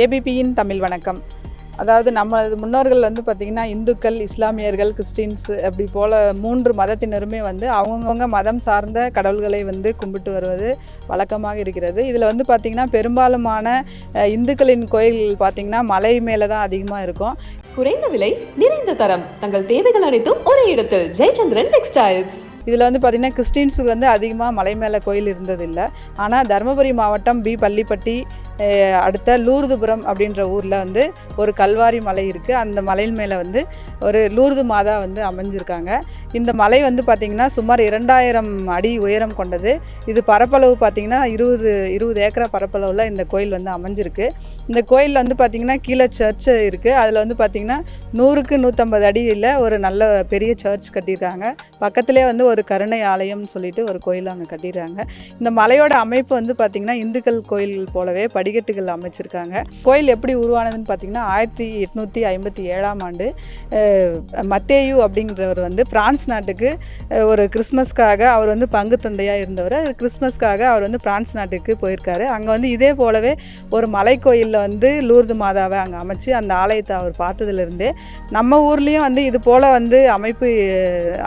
ஏபிபியின் தமிழ் வணக்கம். அதாவது நம்ம முன்னோர்கள் வந்து பார்த்திங்கன்னா இந்துக்கள் இஸ்லாமியர்கள் கிறிஸ்டின்ஸ் அப்படி போல் மூன்று மதத்தினருமே வந்து அவங்கவுங்க மதம் சார்ந்த கடவுள்களை வந்து கும்பிட்டு வருவது வழக்கமாக இருக்கிறது. இதில் வந்து பார்த்திங்கன்னா பெரும்பாலுமான இந்துக்களின் கோயில்கள் பார்த்திங்கன்னா மலை மேலே தான் அதிகமாக இருக்கும். குறைந்த விலை நிறைந்த தரம். தங்கள் தேவைகள் அனைத்தும் ஒரே இடத்தில். ஜெயச்சந்திரன் டெக்ஸ்டைல்ஸ். இதில் வந்து பார்த்திங்கன்னா கிறிஸ்டின்ஸுக்கு வந்து அதிகமாக மலை மேலே கோயில் இருந்ததில்லை. ஆனால் தருமபுரி மாவட்டம் பி பள்ளிப்பட்டி அடுத்த லூர்துபுரம் அப்படின்ற ஊரில் வந்து ஒரு கல்வாரி மலை இருக்குது அந்த மலையின் மேலே வந்து ஒரு லூர்து மாதா வந்து அமைஞ்சிருக்காங்க. இந்த மலை வந்து பார்த்திங்கன்னா சுமார் இரண்டாயிரம் அடி உயரம் கொண்டது. இது பரப்பளவு பார்த்திங்கன்னா இருபது இருபது ஏக்கரா பரப்பளவில் இந்த கோயில் வந்து அமைஞ்சிருக்கு. இந்த கோயிலில் வந்து பார்த்திங்கன்னா கீழே சர்ச் இருக்குது அதில் வந்து பார்த்திங்கன்னா நூறுக்கு நூற்றம்பது அடியில் ஒரு நல்ல பெரிய சர்ச் கட்டியிருக்காங்க. பக்கத்திலே வந்து ஒரு கருணை ஆலயம்னு சொல்லிட்டு ஒரு கோயில் அங்கே கட்டிடுறாங்க இந்த மலையோட அமைப்பு வந்து பார்த்திங்கன்னா இந்துக்கள் கோயில் போலவே படிக்கட்டுகள் அமைச்சிருக்காங்க. கோயில் எப்படி உருவானதுன்னு பார்த்திங்கன்னா ஆயிரத்தி எட்நூற்றி ஐம்பத்தி ஏழாம் ஆண்டு மத்தேயு அப்படிங்கிறவர் வந்து பிரான்ஸ் நாட்டுக்கு ஒரு கிறிஸ்மஸ்க்காக அவர் வந்து பங்கு தந்தையாக இருந்தவர். கிறிஸ்மஸ்க்காக அவர் வந்து பிரான்ஸ் நாட்டுக்கு போயிருக்காரு. அங்கே வந்து இதே போலவே ஒரு மலை கோயிலில் வந்து லூர்து மாதாவை அங்கே அமைச்சு அந்த ஆலயத்தை அவர் பார்த்ததுலேருந்தே நம்ம ஊர்லேயும் வந்து இது போல் வந்து அமைப்பு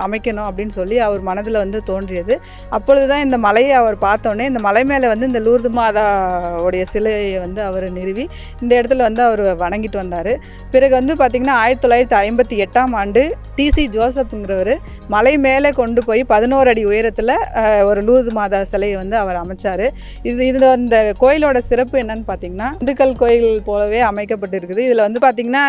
அமைக்கணும் அப்படின்னு சொல்லி அவர் மனதில் வந்து தோன்றியது. அப்பொழுது தான் இந்த மலையை அவர் பார்த்தோன்னே இந்த மலை மேலே வந்து இந்த லூர்து மாதாவுடைய சிலையை வந்து அவர் நிறுவி இந்த இடத்துல வந்து அவர் வணங்கிட்டு வந்தார். பிறகு வந்து பார்த்திங்கன்னா ஆயிரத்தி தொள்ளாயிரத்தி ஐம்பத்தி எட்டாம் ஆண்டு டிசி ஜோசப்ங்கிறவர் மலை மேலே கொண்டு போய் பதினோரு அடி உயரத்தில் ஒரு லூது மாதா சிலையை வந்து அவர் அமைச்சார். இது இது இந்த கோயிலோட சிறப்பு என்னன்னு பார்த்தீங்கன்னா இந்துக்கள் கோயில் போலவே அமைக்கப்பட்டிருக்குது இதில் வந்து பார்த்திங்கன்னா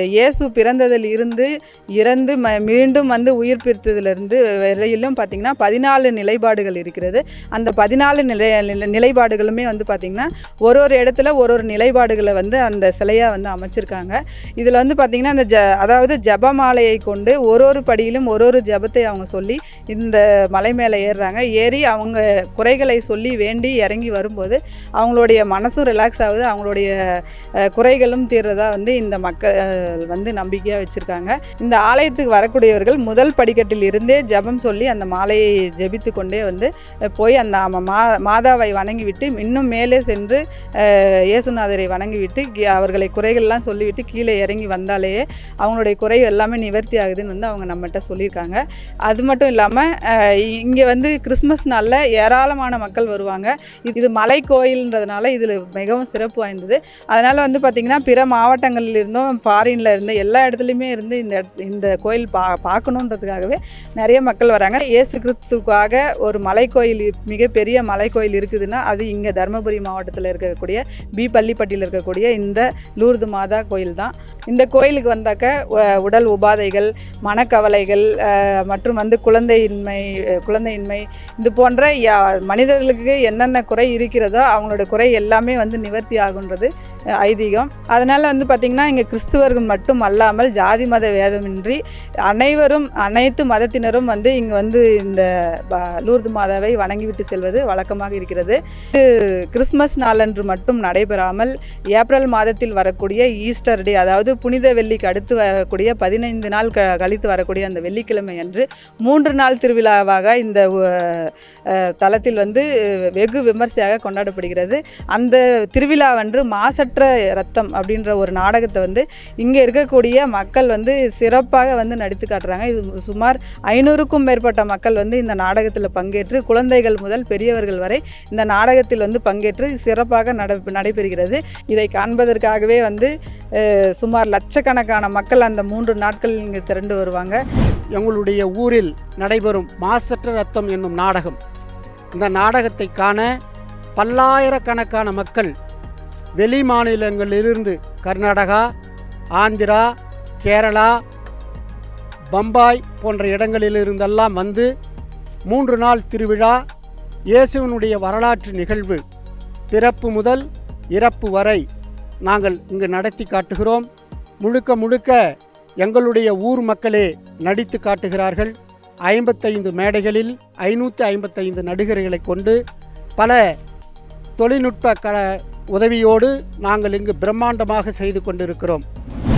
இயேசு பிறந்ததில் இருந்து இறந்து ம மீண்டும் வந்து உயிர் பிரித்ததிலிருந்து வரையிலும் பார்த்திங்கன்னா பதினாலு நிலைப்பாடுகள் இருக்கிறது. அந்த பதினாலு நிலை நிலை- நிலைப்பாடுகளுமே வந்து பார்த்திங்கன்னா ஒரு ஒரு இடத்துல ஒரு ஒரு நிலைப்பாடுகளை வந்து அந்த சிலையாக வந்து அமைச்சிருக்காங்க. இதில் வந்து பார்த்திங்கன்னா அந்த ஜ அதாவது ஜபமாலையை கொண்டு ஒரு ஒரு படியிலும் ஒரு ஒரு ஜபத்தை அவங்க சொல்லி இந்த மலை மேலே ஏறுறாங்க. ஏறி அவங்க குறைகளை சொல்லி வேண்டி இறங்கி வரும்போது அவங்களுடைய மனசும் ரிலாக்ஸ் ஆகுது. அவங்களுடைய குறைகளும் தீர்றதா வந்து இந்த மக்கள் வந்து நம்பிக்கையாக வச்சுருக்காங்க. இந்த ஆலயத்துக்கு வரக்கூடியவர்கள் முதல் படிக்கட்டில் இருந்தே ஜெபம் சொல்லி அந்த மாலையை ஜெபித்து கொண்டே வந்து போய் அந்த மா மாதாவை வணங்கிவிட்டு இன்னும் மேலே சென்று இயேசுநாதரை வணங்கிவிட்டு கி- அவர்களை குறைகள்லாம் சொல்லிவிட்டு கீழே இறங்கி வந்தாலேயே அவங்களுடைய குறை எல்லாமே நிவர்த்தி ஆகுதுன்னு வந்து அவங்க நம்மகிட்ட சொல்லியிருக்காங்க. அது மட்டும் இல்லாமல் இங்கே வந்து கிறிஸ்மஸ் நாளில் ஏராளமான மக்கள் வருவாங்க. இது மலை கோயில்ன்றதுனால இதில் மிகவும் சிறப்பு வாய்ந்தது. அதனால் வந்து பார்த்திங்கன்னா பிற மாவட்டங்களில் இருந்தும் ஃபாரின்ல இருந்து எல்லா இடத்துலையுமே இருந்து இந்த இந்த கோயில் பா பார்க்கணுன்றதுக்காகவே நிறைய மக்கள் வராங்க. இயேசு கிறிஸ்துக்காக ஒரு மலை கோயில் மிகப்பெரிய மலை கோயில் இருக்குதுன்னா அது இங்கே தருமபுரி மாவட்டத்தில் இருக்கக்கூடிய பி பள்ளிப்பட்டியில் இருக்கக்கூடிய இந்த லூர்து மாதா கோயில் தான் இந்த கோயிலுக்கு வந்தாக்க உடல் உபாதைகள் மனக்கவலைகள் மற்றும் வந்து குழந்தையின்மை குழந்தையின்மை இது போன்ற யா- மனிதர்களுக்கு என்னென்ன குறை இருக்கிறதோ அவங்களோட குறை எல்லாமே வந்து நிவர்த்தி ஆகுன்றது ஐதீகம். அதனால் வந்து பார்த்திங்கன்னா இங்கே கிறிஸ்துவர்கள் மட்டும் அல்லாமல் ஜாதி மத வேதமின்றி அனைவரும் அனைத்து மதத்தினரும் வந்து இங்கே வந்து இந்த லூர்து மாதாவை வணங்கிவிட்டு செல்வது வழக்கமாக இருக்கிறது. இது கிறிஸ்மஸ் நாளன்று மட்டும் நடைபெறாமல் ஏப்ரல் மாதத்தில் வரக்கூடிய ஈஸ்டர் டே அதாவது புனித வெள்ளிக்கு அடுத்து வரக்கூடிய பதினைந்து நாள் க கழித்து வரக்கூடிய அந்த வெள்ளிக்கிழமை அன்று மூன்று நாள் திருவிழாவாக இந்த தளத்தில் வந்து வெகு விமர்சையாக கொண்டாடப்படுகிறது. அந்த திருவிழாவன்று மாசற்ற ரத்தம் அப்படின்ற ஒரு நாடகத்தை வந்து இங்கே இருக்கக்கூடிய மக்கள் வந்து சிறப்பாக வந்து நடித்து காட்டுறாங்க. இது சுமார் ஐநூறுக்கும் மேற்பட்ட மக்கள் வந்து இந்த நாடகத்தில் பங்கேற்று குழந்தைகள் முதல் பெரியவர்கள் வரை இந்த நாடகத்தில் வந்து பங்கேற்று சிறப்பாக நட நடைபெறுகிறது. இதை காண்பதற்காகவே வந்து சுமார் லட்சக்கணக்கான மக்கள் அந்த மூன்று நாட்கள் இங்கே திரண்டு வருவாங்க. எங்களுடைய ஊரில் நடைபெறும் மாசற்ற ரத்தம் என்னும் நாடகம். இந்த நாடகத்தை காண பல்லாயிரக்கணக்கான மக்கள் வெளி மாநிலங்களிலிருந்து கர்நாடகா ஆந்திரா கேரளா பம்பாய் போன்ற இடங்களிலிருந்தெல்லாம் வந்து மூன்று நாள் திருவிழா இயேசுவினுடைய வரலாற்று நிகழ்வு பிறப்பு முதல் இறப்பு வரை நாங்கள் இங்கு நடத்தி காட்டுகிறோம். முழுக்க முழுக்க எங்களுடைய ஊர் மக்களே நடித்து காட்டுகிறார்கள். ஐம்பத்தைந்து மேடைகளில் ஐநூற்றி ஐம்பத்தைந்து நடிகர்களை கொண்டு பல தொழில்நுட்ப க உதவியோடு நாங்கள் இங்கு பிரம்மாண்டமாக செய்து கொண்டிருக்கிறோம்.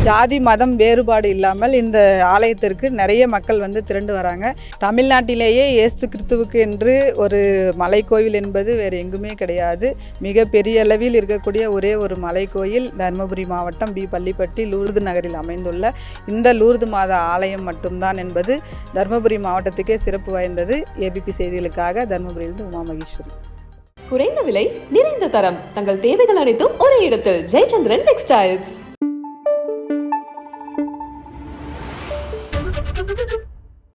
ஜாதி மதம் வேறுபாடு இல்லாமல் இந்த ஆலயத்திற்கு நிறைய மக்கள் வந்து திரண்டு வராங்க. தமிழ்நாட்டிலேயே இயேசு கிறிஸ்துவுக்கு என்று ஒரு மலைக்கோவில் என்பது வேறு எங்குமே கிடையாது. மிக பெரிய அளவில் இருக்கக்கூடிய ஒரே ஒரு மலைக்கோயில் தருமபுரி மாவட்டம் பி. பள்ளிப்பட்டி லூர்து நகரில் அமைந்துள்ள இந்த லூர்து மாத ஆலயம் மட்டும்தான் என்பது தருமபுரி மாவட்டத்துக்கே சிறப்பு வாய்ந்தது. ஏபிபி செய்திகளுக்காக தருமபுரியிலிருந்து உமா மகேஸ்வரி குறைந்த விலை நிறைந்த தரம். தங்கள் தேவைகள் அனைத்தும் ஒரே இடத்தில். ஜெயச்சந்திரன் டெக்ஸ்டைல்ஸ்.